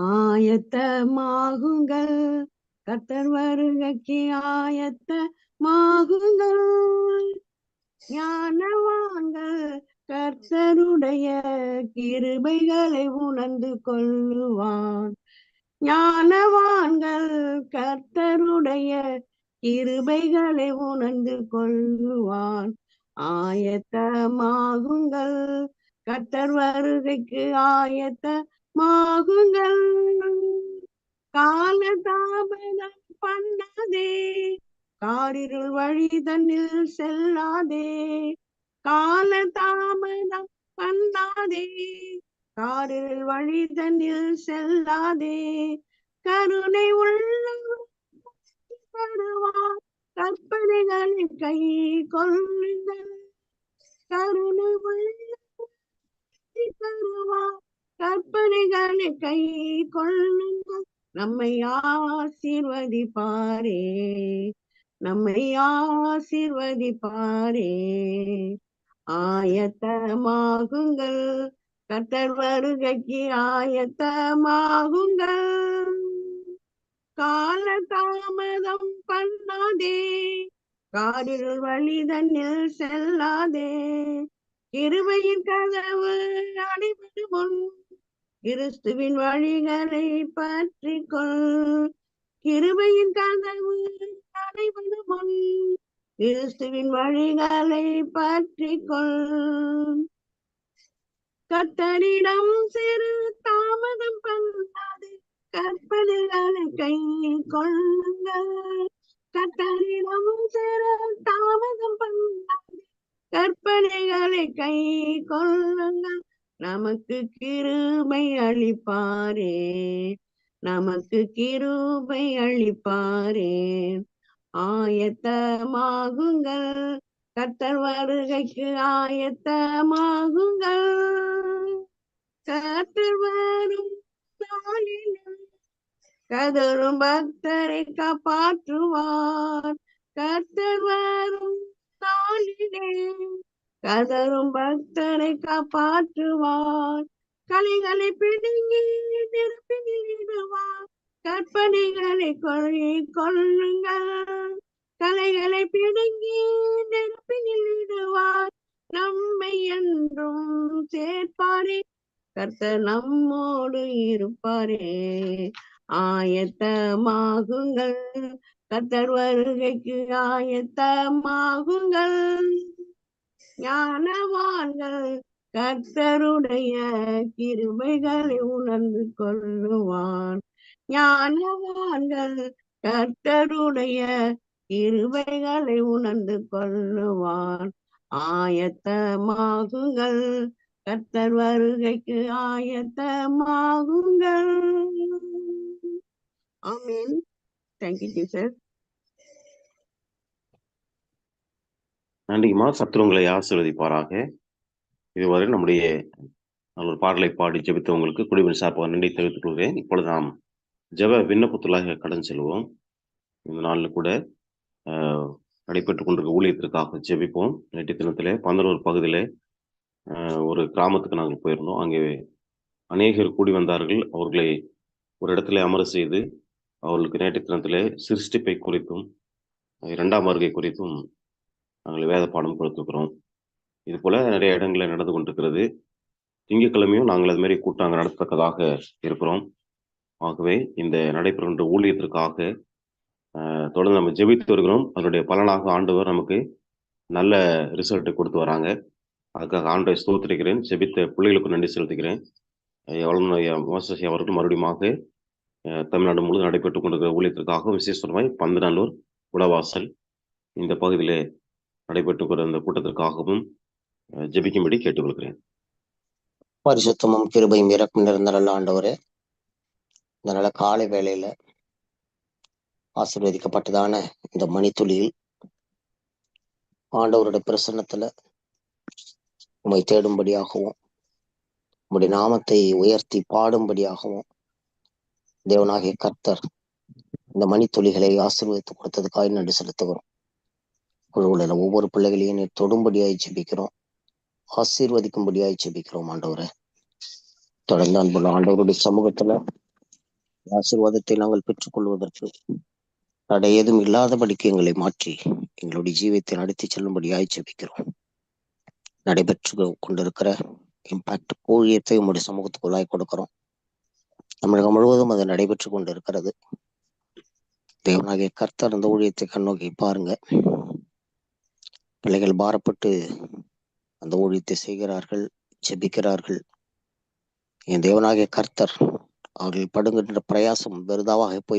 ஆயத்தமாகுங்கள். கத்தர் வருகைக்கு ஆயத்தமாகுங்கள். ஞானவான்கள் கர்த்தருடைய கிருபைகளை உணர்ந்து கொள்ளுவான் ஞானவான்கள் கர்த்தருடைய கிருபைகளை உணர்ந்து கொள்ளுவான் ஆயத்தமாகுங்கள். கர்த்தர் வருகைக்கு ஆயத்த கால தாமதம் பண்ணாதே. காரிருள் வழி தன்னில் செல்லாதே. கால தாமதம் பண்ணாதே. காரிருள் வழி தன்னில் செல்லாதே. கருணை உள்ள தருவார். கற்பனைகளை கை கொள்ளுங்கள். கருணை உள்ள தருவார். கற்பனைகளை கை கொள்ளுங்கள். நம்மை ஆசீர்வதிப்பாரே. நம்மை ஆசீர்வதிப்பாரே. ஆயத்தமாகுங்கள். கத்தர் வருகைக்கு ஆயத்தமாகுங்கள். கால தாமதம் பண்ணாதே. காரில் வழி செல்லாதே. கிருபையின் கதவு அடைபடு முன் கிறிஸ்துவின் வழிகளை பற்றி கொள் கிருபையின் கதவு அடைபடு கிறிஸ்துவின் வழிகளை பற்றி கொள் கத்தரிடம் சிறு தாமதம் பண்ணாது கற்பனைகளை கை கொள்ளுங்கள். கத்தரிடம் சிறு தாமதம் பண்ணாது கற்பனைகளை கை கொள்ளுங்கள். நமக்கு கிருபை அளிப்பாரே. நமக்கு கிருபை அளிப்பாரே. ஆயத்தமாகுங்கள். கத்தர் வருகைக்கு ஆயத்தமாகுங்கள். கத்தர் வரும் நாளில் கதரும் பக்தரை காப்பாற்றுவார். கத்தர் வரும் நாளிலே கதரும் பக்தரை காப்பாற்றுவார். கலைகளை பிடுங்கி நெருப்பிடுவார் கற்பனைகளை கொள்ளி கொள்ளுங்கள். கலைகளை பிடுங்கி நெருப்பிடுவார் இடுவார் நம்மை என்றும் சேர்ப்பாரே. கர்த்தர் நம்மோடு இருப்பாரே. ஆயத்தமாகுங்கள். கர்த்தர் வருகைக்கு ஆயத்தமாகுங்கள். ஞானவான்கள் கர்த்தருடைய கிருபைகளை உணர்ந்து கொள்ளுவான். ஞானவான்கள் கர்த்தருடைய இருவைகளை உணர்ந்து கொள்ளுவான். ஆயத்தமாகுங்கள் கர்த்தர் வருகைக்கு ஆயத்தமாகுங்கள். ஆமீன். தேங்க்யூ டீச்சர் நன்றிக்குமா சத்துரு உங்களை ஆசீர்வதிப்பாராக. இதுவரை நம்முடைய நல்ல ஒரு பாடலை பாடி ஜெபித்தவங்களுக்கு குடிமன் சார்பாக நன்றி தெரிவித்துக் கொள்கிறேன். இப்பொழுது நாம் ஜெப விண்ணப்பத்துள்ளாக கடன் செல்வோம். இந்த நாளில் கூட நடைபெற்றுக் கொண்டிருக்க ஊழியத்திற்காக ஜெபிப்போம். நேற்று தினத்தில் பந்தலூர் பகுதியில் ஒரு கிராமத்துக்கு நாங்கள் போயிருந்தோம். அங்கே அநேகர் கூடி வந்தார்கள். அவர்களை ஒரு இடத்துல அமர செய்து அவர்களுக்கு நேற்று தினத்திலே சிருஷ்டிப்பை குறித்தும் இரண்டாம் வருகை குறித்தும் நாங்கள் வேத பாடம் கொடுத்துருக்குறோம். இது போல நிறைய இடங்களில் நடந்து கொண்டிருக்கிறது. திங்கக்கிழமையும் நாங்கள் அது மாதிரி கூட்டாங்க நடத்தக்கதாக இருக்கிறோம். ஆகவே இந்த நடைபெறுகின்ற ஊழியத்திற்காக தொடர்ந்து நம்ம ஜெபித்து வருகிறோம் அதனுடைய பலனாக ஆண்டவர் நமக்கு நல்ல ரிசல்ட்டை கொடுத்து வராங்க. அதுக்காக ஆண்டை ஸ்தோத்திருக்கிறேன். ஜெபித்த பிள்ளைகளுக்கு நன்றி செலுத்துகிறேன் எவ்வளோ மோசஸ் அவர்கள் மறுபடியுமாக தமிழ்நாடு முழுவதும் நடைபெற்றுக் கொண்டிருக்கிற ஊழியத்திற்காக விசேஷமாய் பந்தநல்லூர் குடவாசல் இந்த பகுதியிலே நடைபெற்றுக் கொண்ட இந்த கூட்டத்திற்காகவும் ஆஹ், ஜெபிக்கும்படி கேட்டுக்கொள்கிறேன். பரிசுத்தமும் கிருபையும் இறக்கும் நிறைந்த நல்ல ஆண்டவரே இந்த நல்ல காலை வேளையில ஆசீர்வதிக்கப்பட்டதான இந்த மணித்துளியில் ஆண்டவருடைய பிரசன்னத்துல உண்மை தேடும்படியாகவும் உங்களுடைய நாமத்தை உயர்த்தி பாடும்படியாகவும் தேவனாகிய கர்த்தர் இந்த மணித்துளிகளை ஆசீர்வதித்து கொடுத்ததுக்காக நன்றி செலுத்துகிறோம். குழுவில் ஒவ்வொரு பிள்ளைகளையும் நீர் தொடும்படியாய் ஜெபிக்கிறோம். ஆசீர்வதிக்கும்படியாய் ஜெபிக்கிறோம் ஆண்டவரை. தொடர்ந்து அன்புள்ள ஆண்டவருடைய சமூகத்துல ஆசீர்வாதத்தை நாங்கள் பெற்றுக்கொள்வதற்கு தடை ஏதும் இல்லாதபடிக்கு எங்களை மாற்றி எங்களுடைய ஜீவியத்தை நடத்தி செல்லும்படியாய் ஜெபிக்கிறோம். நடைபெற்று கொண்டிருக்கிற இம்பாக்ட் ஊழியத்தை உங்களுடைய சமூகத்துக்குள்ளாய் கொடுக்கிறோம். தமிழகம் முழுவதும் அது நடைபெற்று கொண்டிருக்கிறது. தேவனாகிய கர்த்தர் அந்த ஊழியத்தை கண்ணோக்கி பாருங்க. பிள்ளைகள் பாரப்பட்டு அந்த ஊழியத்தை செய்கிறார்கள் ஜெபிக்கிறார்கள். என் தேவனாகிய கர்த்தர் அவர்கள் படுகின்ற பிரயாசம் பெரிதாவாக போய்